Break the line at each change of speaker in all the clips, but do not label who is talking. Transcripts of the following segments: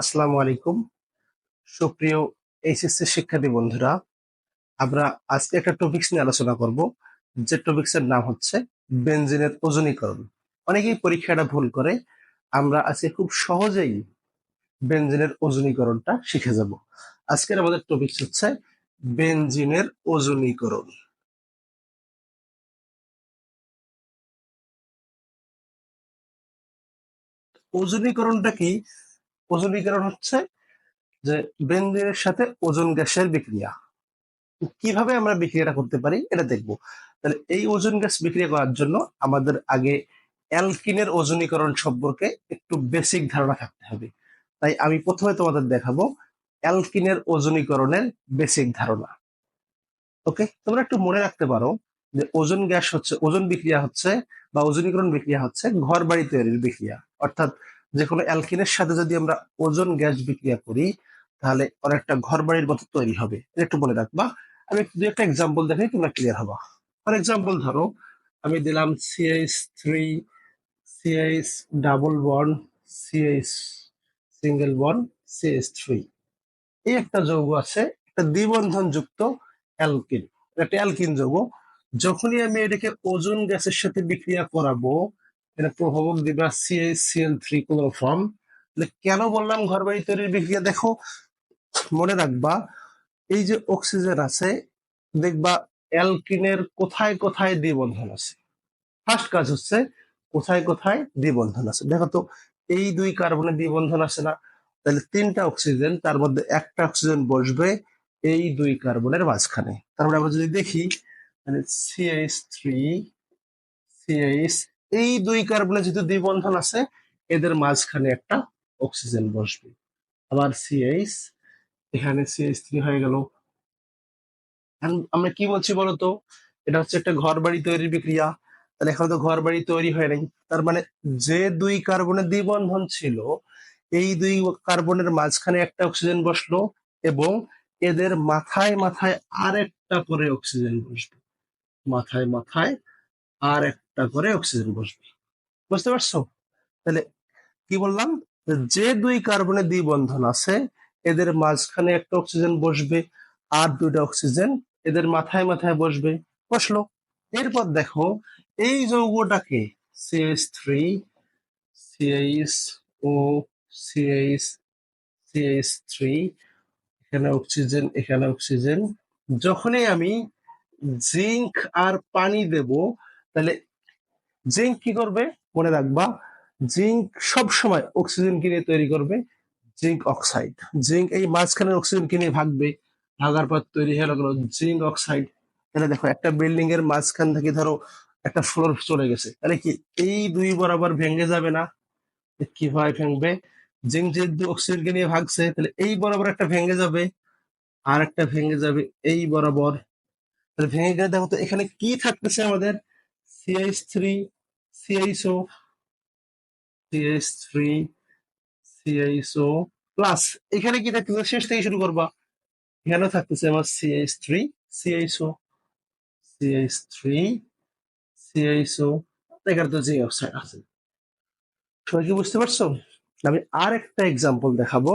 আসসালামু আলাইকুম। সুপ্রিয় এইচএসসি শিক্ষার্থী বন্ধুরা, আমরা আজকে একটা টপিকস নিয়ে আলোচনা করব। যে টপিক্সের নাম হচ্ছে বেনজিনের ওজনীকরণ। অনেকেই পরীক্ষাটা ভুল করে, আমরা আজকে খুব সহজেই বেনজিনের ওজনীকরণটা শিখে যাব। আজকের আমাদের টপিকস হচ্ছে বেনজিনের ওজনীকরণ। ওজনীকরণটা কি? ওজনীকরণ হচ্ছে যে বেনজিনের সাথে ওজন গ্যাসের বিক্রিয়া। কীভাবে আমরা বিক্রিয়াটা করতে পারি এটা দেখব। তাহলে এই ওজন গ্যাস বিক্রিয়া করার জন্য আমাদের আগে অ্যালকিনের ওজনীকরণ সম্পর্কে একটু বেসিক ধারণা থাকতে হবে। তাই আমি প্রথমে তোমাদের দেখাবো অ্যালকিনের ওজনীকরণের বেসিক ধারণা। ওকে? তোমরা একটু মনে রাখতে পারো যে ওজন গ্যাস হচ্ছে, ওজন বিক্রিয়া হচ্ছে বা ওজনীকরণ বিক্রিয়া হচ্ছে ঘর বাড়ি তৈরির বিক্রিয়া। অর্থাৎ যে কোনো অ্যালকিনের সাথে যদি আমরা ওজন গ্যাস বিক্রিয়া করি, তাহলে অনেকটা ঘর বাড়ির মতো তৈরি হবে। একটু মনে রাখবা। আমি দু একটা এক্সাম্পল দেখাই, তোমরা ক্লিয়ার হবা। ফর এক্সাম্পল ধরো, আমি দিলাম C H three C H double one C H single one C H three এই একটা যৌগ আছে, একটা দ্বিবন্ধন যুক্ত অ্যালকিন একটা অ্যালকিন যৌগ। যখনই আমি এটাকে ওজন গ্যাসের সাথে বিক্রিয়া করাবো এটা প্রভাবক দিবা সিএল থ্রি ক্লোরোফর্ম কেন বললাম ঘর বাড়ি তৈরির বিক্রিয়া? দেখো, মনে রাখবা, এই যে অক্সিজেন আছে, দেখবা অ্যালকিনের কোথায় কোথায় দ্বিবন্ধন আছে। ফার্স্ট কাজ হচ্ছে কোথায় কোথায় দ্বিবন্ধন আছে। দেখো তো, এই দুই কার্বনে দ্বিবন্ধন আছে না, তাহলে তিনটা অক্সিজেন, তার মধ্যে একটা অক্সিজেন বসবে এই দুই কার্বনের মাঝখানে। তারপরে আমরা যদি দেখি, তাহলে সিএইচ থ্রি সিএইচ এই দুই কার্বনে যেহেতু দ্বিবন্ধন আছে, এদের মাঝখানে একটা অক্সিজেন বসবে। আবার সিএইচ এখানে সিএইচ থ্রি হয়ে গেল। আমরা কি বলছি বলতো? এটা হচ্ছে একটা ঘর বাড়ি তৈরির বিক্রিয়া। তাহলে এখন তো ঘর বাড়ি তৈরি হয় নাই। তার মানে যে দুই কার্বনের দ্বিবন্ধন ছিল, এই দুই কার্বনের মাঝখানে একটা অক্সিজেন বসল এবং এদের মাথায় মাথায় আরেকটা করে অক্সিজেন বসবে। মাথায় মাথায় আর একটা করে অক্সিজেন বসবে। বুঝতে পারছ? তাহলে কি বললাম? যে দুই কার্বনের দ্বিবন্ধন আছে, এদের মাঝখানে একটা অক্সিজেন বসবে আর দুইটা অক্সিজেন এদের মাথায় মাথায় বসবে। বসল। এরপর দেখো, এই যৌগটাকে C H three C H O C H C H three এখানে অক্সিজেন এখানে অক্সিজেন যখনই আমি জিঙ্ক আর পানি দেব তাহলে জিঙ্ক কি করবে? মনে রাখবা জিঙ্ক সব সময় অক্সিজেন কিনে তৈরি করবে জিঙ্ক অক্সাইড জিঙ্ক এই মাঝখানে অক্সিজেন কিনে ভাগবে, ভাগার পর তৈরি হয়ে গেল জিঙ্ক অক্সাইড তাহলে দেখো একটা বিল্ডিং এর মাঝখান থেকে ধরো একটা ফ্লোর চলে গেছে। তাহলে কি এই দুই বরাবর ভেঙে যাবে না? কীভাবে ভেঙবে? জিঙ্ক যেহেতু অক্সিজেনকে নিয়ে ভাগছে, তাহলে এই বরাবর একটা ভেঙে যাবে আর একটা ভেঙে যাবে এই বরাবর। তাহলে ভেঙে গেলে দেখো তো এখানে কি থাকতেছে আমাদের? C H three C H O C H three C H O plus এখানে কি থাকতেছে? শেষ থেকে শুরু করবা। এখানেও থাকতেছে আমার C H three C H O C H three C H O এখানে তো জিঙ্ক অক্সাইড আছে। সবাই কি বুঝতে পারছ? আমি আর একটা এক্সাম্পল দেখাবো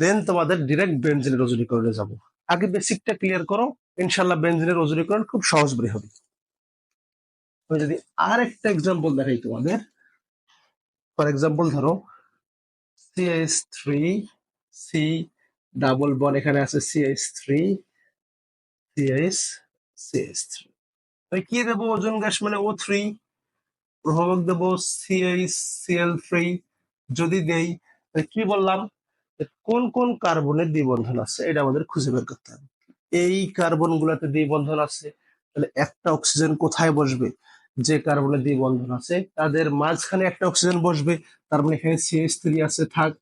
দেন তোমাদের ডিরেক্ট বেঞ্জিনের রজনীকরণে যাব। আগে বেসিকটা ক্লিয়ার করো ইনশাল্লাহ বেঞ্জিনের রজনীকরণ খুব সহজ বের হবে। আমি যদি আর একটা এক্সাম্পল দেখাই তোমাদের। ফর এক্সাম্পল ধরো C S three C double bond এখানে আছে C S three C S C S three কি দেবো? ওজন গ্যাস মানে ও থ্রি প্রভাবক দেবো সিএইচ সিএল থ্রি যদি দেই কি বললাম? কোন কোন কার্বনের দ্বিবন্ধন আছে? এটা আমাদের খুঁজে বের করতে হবে। এই কার্বন গুলাতে দ্বিবন্ধন আছে। তাহলে একটা অক্সিজেন কোথায় বসবে? যে কার্বনের দ্বিবন্ধন আছে, তাদের মাঝখানে একটা অক্সিজেন বসবে, তার মানে এখানে সিএস থ্রি আছে, থাক।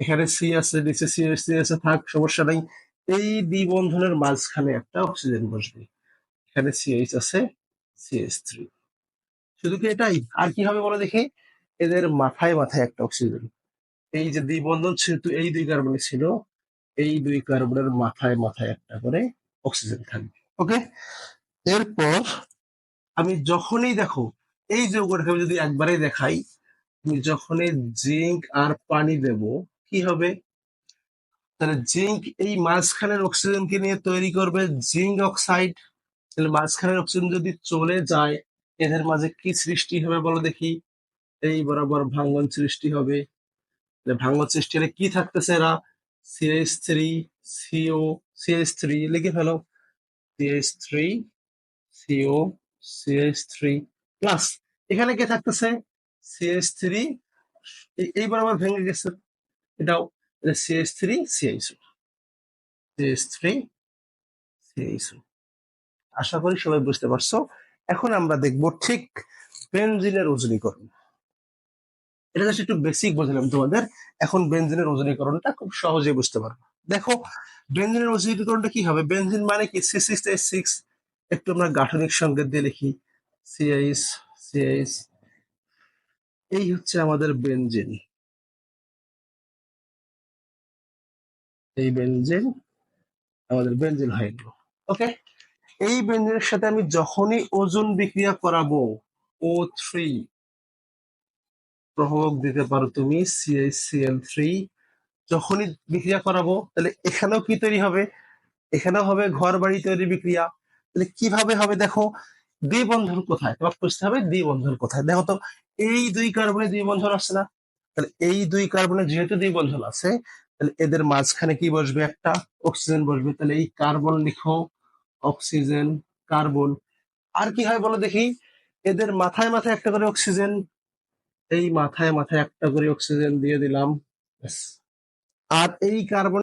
এখানে সি আছে, নিচে সিএস থ্রি আছে, থাক, সমস্যা নাই। এই দ্বিবন্ধনের মাঝখানে একটা অক্সিজেন বসবে। এখানে সিএইচ আছে সিএস থ্রি শুধু কি এটাই? আর কি হবে বলো দেখি? এদের মাথায় মাথায় একটা অক্সিজেন। এই যে দ্বিবন্ধন যেহেতু এই দুই কার্বনে ছিল, এই দুই কার্বনের মাথায় মাথায় একটা করে অক্সিজেন থাকবে। ওকে এরপর আমি যখনই দেখো, এই যৌগটাকে আমি যদি একবারে দেখাই, আমি যখনই জিঙ্ক আর পানি দেব, কি হবে? তাহলে জিঙ্ক এই মাঝখানের অক্সিজেনকে নিয়ে তৈরি করবে জিঙ্ক অক্সাইড। তাহলে মাঝখানের অক্সিজেন যদি চলে যায়, এদের মাঝে কি সৃষ্টি হবে বলো দেখি? এই বরাবর ভাঙ্গন সৃষ্টি হবে। ভাঙ্গন সৃষ্টি হলে কি থাকতেছে এরা? C H three C O C H three লিখে ফেলো। C H three C O C H three plus এখানে কে থাকতেছে? সিএইচ থ্রি এই ভেঙে গেছে। এটাও C H three C H three আশা করি সবাই বুঝতে পারছ। এখন আমরা দেখব ঠিক বেনজিনের ওজনীকরণ। এটা জাস্ট একটু বেসিক বোঝালাম তোমাদের। এখন বেনজিনের ওজনীকরণটা খুব সহজে বুঝতে পারব। দেখো, বেনজিনের ওজনীকরণটা কি হবে? বেনজিন মানে কি? সি সিক্স এইচ সিক্স একটু আমরা গাঠনিক সংকেত দিয়ে লিখি। সিএইচ সিএইচ এই হচ্ছে আমাদের বেনজিন এই বেনজিন আমাদের বেনজিন হয়ে গেল ওকে এই বেনজিনের সাথে আমি যখনই ওজন বিক্রিয়া করাবো ও থ্রি প্রভাবক দিতে পারো তুমি সিএল থ্রি যখনই বিক্রিয়া করাবো, তাহলে এখানেও কি তৈরি হবে? এখানেও হবে ঘর বাড়ি তৈরি বিক্রিয়া। তাহলে কীভাবে হবে দেখো? দ্বি বন্ধন কোথায়? তোমাকে বুঝতে হবে দ্বি বন্ধন কোথায়? দেখো তো, এই দুই কার্বনে দুই বন্ধন আসছে না? তাহলে এই দুই কার্বনে যেহেতু দুই বন্ধন আছে, তাহলে এদের মাঝখানে কি বসবে? একটা অক্সিজেন বসবে। তাহলে এই কার্বন লিখো, অক্সিজেন, কার্বন। আর কি হয় বলো দেখি? এদের মাথায় মাথায় একটা করে অক্সিজেন, এই মাথায় মাথায় একটা করে অক্সিজেন দিয়ে দিলাম। আর এই কার্বন